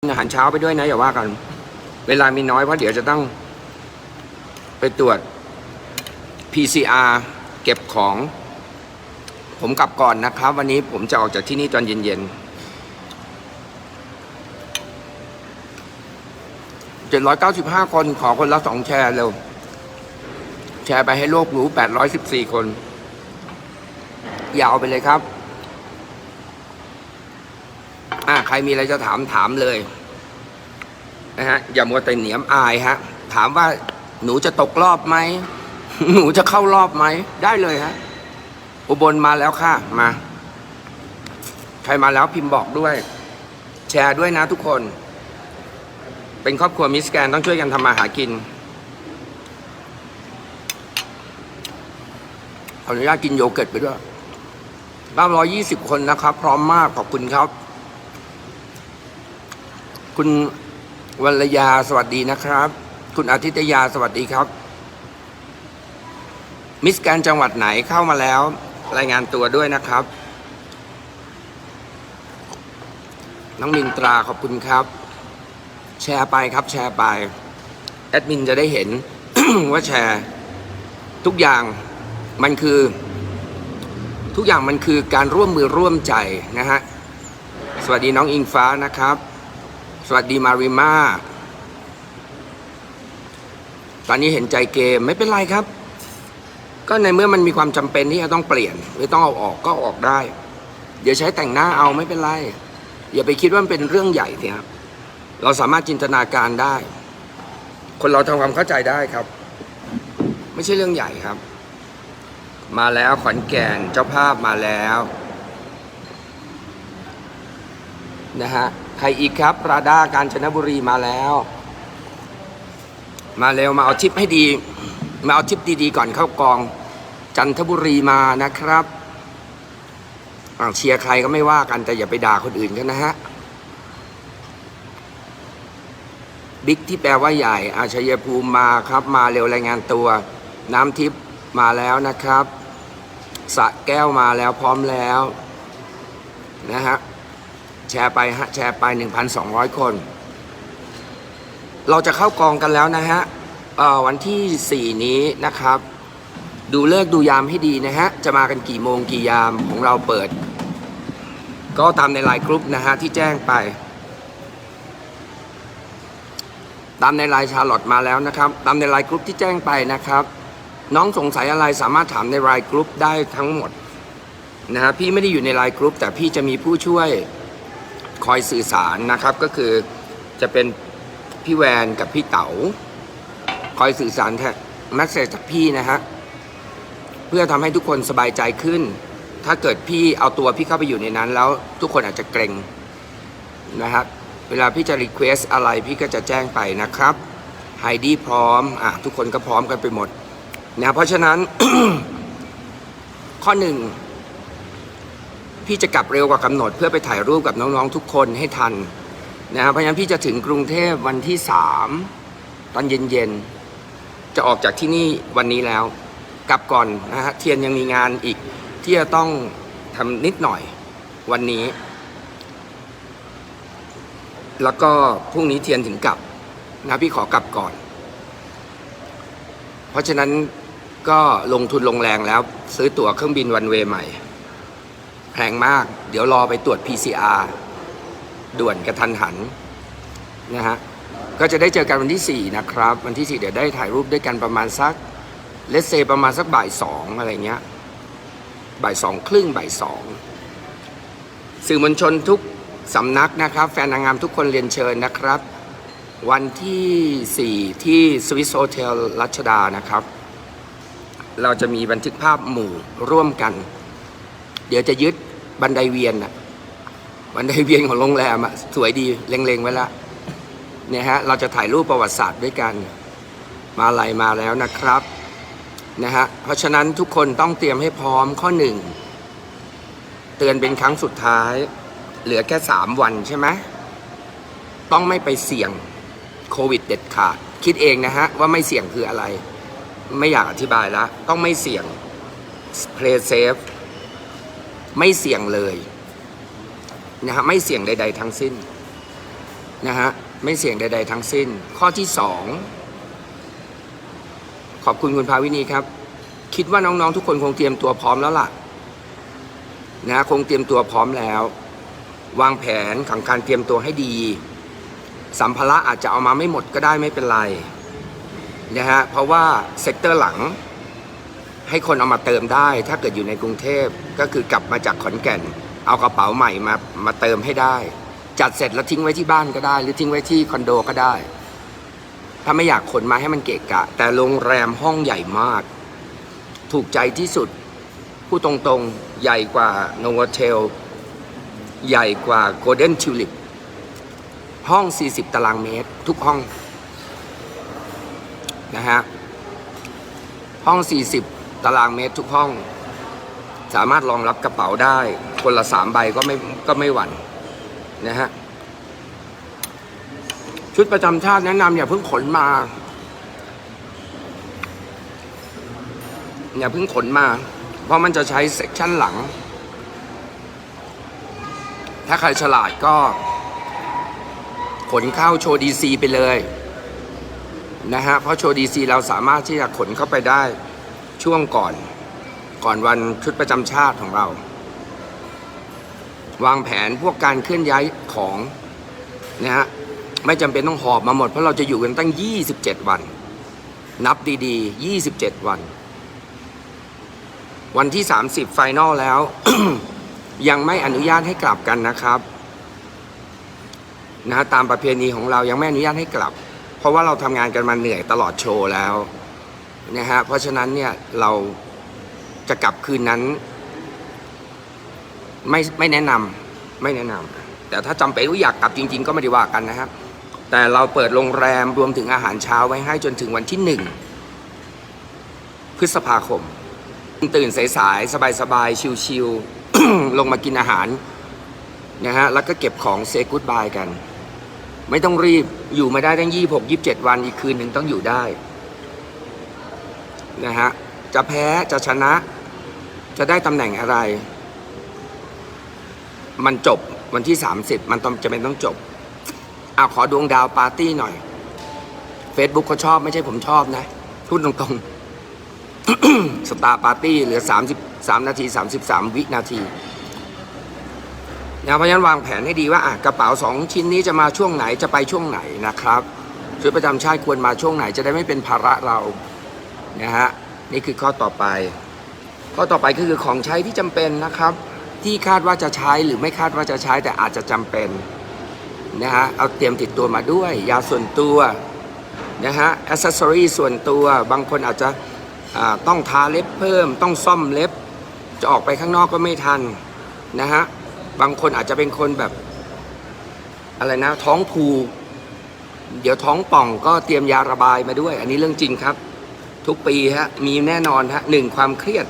อาหารเช้าไปด้วยนะอย่าว่ากัน เวลามีน้อยเพราะเดี๋ยวจะต้องไปตรวจ PCR เก็บของ ผมกลับก่อนนะครับ วันนี้ผมจะออกจากที่นี่ตอนเย็นๆ795คนขอคนละสองแชร์เร็ว แชร์ไปให้โลกรู้814คน ยาวไปเลยครับ อ่าใคร มีอะไรจะถามถามเลยนะฮะอย่ามัวแต่เหนียมอายฮะ ถามว่าหนูจะตกรอบไหม หนูจะเข้ารอบไหม ได้เลยฮะ อุบลมาแล้วค่ะ มา ใครมาแล้วพิมพ์บอกด้วย แชร์ด้วยนะทุกคน เป็นครอบครัวมิสแกนต้องช่วยกันทำมาหากินขออนุญาตกินโยเกิร์ตไปด้วย920 คนนะครับ พร้อมมาก ขอบคุณครับ คุณวัลยาสวัสดีนะครับ คุณอาทิตยาสวัสดีครับ มิสแกนจังหวัดไหนเข้ามาแล้ว รายงานตัวด้วยนะครับ น้องมินตราขอบคุณครับ แชร์ไปครับแชร์ไป แอดมินจะได้เห็นว่าแชร์ ทุกอย่างมันคือ ทุกอย่างมันคือการร่วมมือร่วมใจนะฮะ สวัสดีน้องอิงฟ้านะครับ สวัสดีมาริมาตอนนี้เห็นใจเกมไม่เป็นไรครับ ก็ในเมื่อมันมีความจำเป็นที่จะต้องเปลี่ยน หรือต้องเอาออกก็ออกได้ เดี๋ยวใช้แต่งหน้าเอาไม่เป็นไร อย่าไปคิดว่ามันเป็นเรื่องใหญ่สิครับ เราสามารถจินตนาการได้ คนเราทำความเข้าใจได้ครับ ไม่ใช่เรื่องใหญ่ครับ มาแล้วขอนแก่นเจ้าภาพมาแล้ว นะฮะ ใครอีกครับราดาการชนบุรีมาแล้ว มาเร็วมาเอาทิปให้ดี มาเอาทิปดีๆก่อนเข้ากอง จันทบุรีมานะครับอ่าวเชียร์ใครก็ไม่ว่ากันแต่อย่าไปด่าคนอื่นกันนะฮะบิ๊กที่แปลว่าใหญ่ อาชัยภูมิมาครับ มาเร็วรายงานตัว น้ำทิพย์มาแล้วนะครับ สะแก้วมาแล้วพร้อมแล้วนะฮะ แชร์ไปฮะแชร์ไป 1,200 คน เราจะเข้ากองกันแล้วนะฮะวันที่ 4 นี้นะครับ ดูเลิกดูยามให้ดีนะฮะ จะมากันกี่โมงกี่ยามของเราเปิด ก็ตามในไลน์กรุ๊ปนะฮะ ที่แจ้งไป ตามในไลน์ชาร์ลอตมาแล้วนะครับ ตามในไลน์กรุ๊ปที่แจ้งไปนะครับ น้องสงสัยอะไรสามารถถามในไลน์กรุ๊ปได้ทั้งหมดนะฮะพี่ไม่ได้อยู่ในไลน์กรุ๊ปแต่พี่จะมีผู้ช่วย คอยสื่อสารนะครับก็คือจะเป็นพี่แวนกับพี่เต๋าคอยสื่อสารแท็กแมสเซจจากพี่นะฮะเพื่อทำให้ทุกคนสบายใจขึ้น ถ้าเกิดพี่เอาตัวพี่เข้าไปอยู่ในนั้น แล้วทุกคนอาจจะเกรงนะครับเวลาพี่จะรีเควสอะไรพี่ก็จะแจ้งไปนะครับไฮดี้พร้อมอะทุกคนก็พร้อมกันไปหมดนะเพราะฉะนั้น ข้อหนึ่ง พี่จะกลับเร็วกว่ากำหนด เพื่อไปถ่ายรูปกับน้องๆทุกคนให้ทันนะครับเพราะฉะนั้นพี่จะถึงกรุงเทพวันที่สามตอนเย็นๆจะออกจากที่นี่วันนี้แล้ว กลับก่อนนะฮะเทียนยังมีงานอีกที่จะต้องทำนิดหน่อยวันนี้ แล้วก็พรุ่งนี้เทียนถึงกลับนะพี่ขอกลับก่อน เพราะฉะนั้นก็ลงทุนลงแรงแล้วซื้อตั๋วเครื่องบินวันเวย์ใหม่ พงมาก เดี๋ยวรอไปตรวจ PCR ด่วนกระทันหันนะฮะก็จะได้เจอกันวันที่ 4 นะครับ วันที่ 4 เดี๋ยวได้ถ่ายรูปด้วยกันประมาณสักเลสเซประมาณสักบ่ายสองอะไรเงี้ยบ่ายสองครึ่งบ่ายสองสื่อมวลชนทุกสำนักนะครับ แฟนนางงามทุกคนเรียนเชิญนะครับ วันที่ 4 ที่สวิสโฮเทลรัชดานะครับ เราจะมีบันทึกภาพหมู่ร่วมกัน เดี๋ยวจะยึด บันไดเวียนอะบันไดเวียนของโรงแรมอะสวยดีเล็งๆไว้ละเนี่ยฮะเราจะถ่ายรูปประวัติศาสตร์ด้วยกัน มาลายมาแล้วนะครับนะฮะเพราะฉะนั้นทุกคนต้องเตรียมให้พร้อมข้อหนึ่งเตือนเป็นครั้งสุดท้าย เหลือแค่สามวันใช่ไหมต้องไม่ไปเสี่ยงโควิดเด็ดขาด คิดเองนะฮะว่าไม่เสี่ยงคืออะไร ไม่อยากอธิบายแล้วต้องไม่เสี่ยง play safe ไม่เสี่ยงเลยนะฮะไม่เสี่ยงใด ๆ ทั้งสิ้นนะฮะไม่เสี่ยงใด ๆ ทั้งสิ้น ข้อที่สองขอบคุณคุณภาวินีครับ คิดว่าน้องๆทุกคนคงเตรียมตัวพร้อมแล้วล่ะนะคงเตรียมตัวพร้อมแล้ว วางแผนของการเตรียมตัวให้ดี สัมภาระอาจจะเอามาไม่หมดก็ได้ไม่เป็นไรนะฮะเพราะว่าเซกเตอร์หลัง ให้คนเอามาเติมได้ ถ้าเกิดอยู่ในกรุงเทพก็คือกลับมาจากขอนแก่น เอากระเป๋าใหม่มามาเติมให้ได้ จัดเสร็จแล้วทิ้งไว้ที่บ้านก็ได้ หรือทิ้งไว้ที่คอนโดก็ได้ ถ้าไม่อยากขนมาให้มันเกะกะ แต่โรงแรมห้องใหญ่มาก ถูกใจที่สุดพูดตรงๆใหญ่กว่าโนวเทลใหญ่กว่าโกลเด้นทิวลิปห้อง 40 ตารางเมตร ทุกห้องนะฮะห้อง 40 ตารางเมตรทุกห้อง สามารถรองรับกระเป๋าได้ คนละสามใบก็ไม่ก็ไม่หวั่นนะฮะชุดประจำชาติแนะนำอย่าเพิ่งขนมา อย่าเพิ่งขนมา เพราะมันจะใช้เซกชันหลัง ถ้าใครฉลาดก็ ขนเข้าโชว์ดีซีไปเลยนะฮะเพราะโชว์ดีซีเราสามารถที่จะขนเข้าไปได้ ช่วงก่อน ก่อนวันชุดประจำชาติของเรา วางแผนพวกการเคลื่อนย้ายของนะฮะไม่จำเป็นต้องหอบมาหมด เพราะเราจะอยู่กันตั้ง 27 วัน นับดีๆ 27 วัน วันที่ 30 ไฟนอลแล้ว ยังไม่อนุญาตให้กลับกันนะครับนะฮะตามประเพณีของเรายังไม่อนุญาตให้กลับ เพราะว่าเราทำงานกันมาเหนื่อยตลอดโชว์แล้ว นะฮะเพราะฉะนั้นเนี่ยเราจะกลับคืนนั้น ไม่ไม่แนะนำไม่แนะนำแต่ถ้าจำเป็นว่าอยากกลับจริง ๆ ก็ไม่ได้ว่ากันนะครับ แต่เราเปิดโรงแรมรวมถึงอาหารเช้าไว้ให้จนถึงวันที่หนึ่งพฤษภาคม ตื่นสายๆสบายๆชิวๆลงมากินอาหารนะฮะแล้วก็เก็บของเซกุ d บายกัน ไม่ต้องรีบอยู่มาได้ตั้งยี่หกยี่บเจ็ดวันอีกคืนหนึ่งต้องอยู่ได้ นะฮะจะแพ้จะชนะ จะได้ตำแหน่งอะไร มันจบวันที่ 30 มันต้องจะเป็นต้องจบอะขอดวงดาวปาร์ตี้หน่อย Facebook เขาชอบไม่ใช่ผมชอบนะพูดตรงๆ สตาร์ปาร์ตี้เหลือ 33 นาที 33 วินาทีนะเพราะฉะนั้นวางแผนให้ดีว่าอะกระเป๋า 2 ชิ้นนี้จะมาช่วงไหนจะไปช่วงไหนนะครับชุดประจำชาติควรมาช่วงไหนจะได้ไม่เป็นภาระเรา นะฮะนี่คือข้อต่อไป ข้อต่อไปก็คือของใช้ที่จำเป็นนะครับ ที่คาดว่าจะใช้หรือไม่คาดว่าจะใช้แต่อาจจะจำเป็นนะฮะเอาเตรียมติดตัวมาด้วย ยาส่วนตัวนะฮะอ c เซสอรีส่วนตัวบางคนอาจจะต้องทาเล็บเพิ่ม ต้องซ่อมเล็บ จะออกไปข้างนอกก็ไม่ทันนะฮะบางคนอาจจะเป็นคนแบบอะไรนะท้องผูกเดี๋ยวท้องป่องก็เตรียมยาระบายมาด้วย อันนี้เรื่องจริงครับ ทุกปีฮะมีแน่นอนฮะหนึ่งความเครียด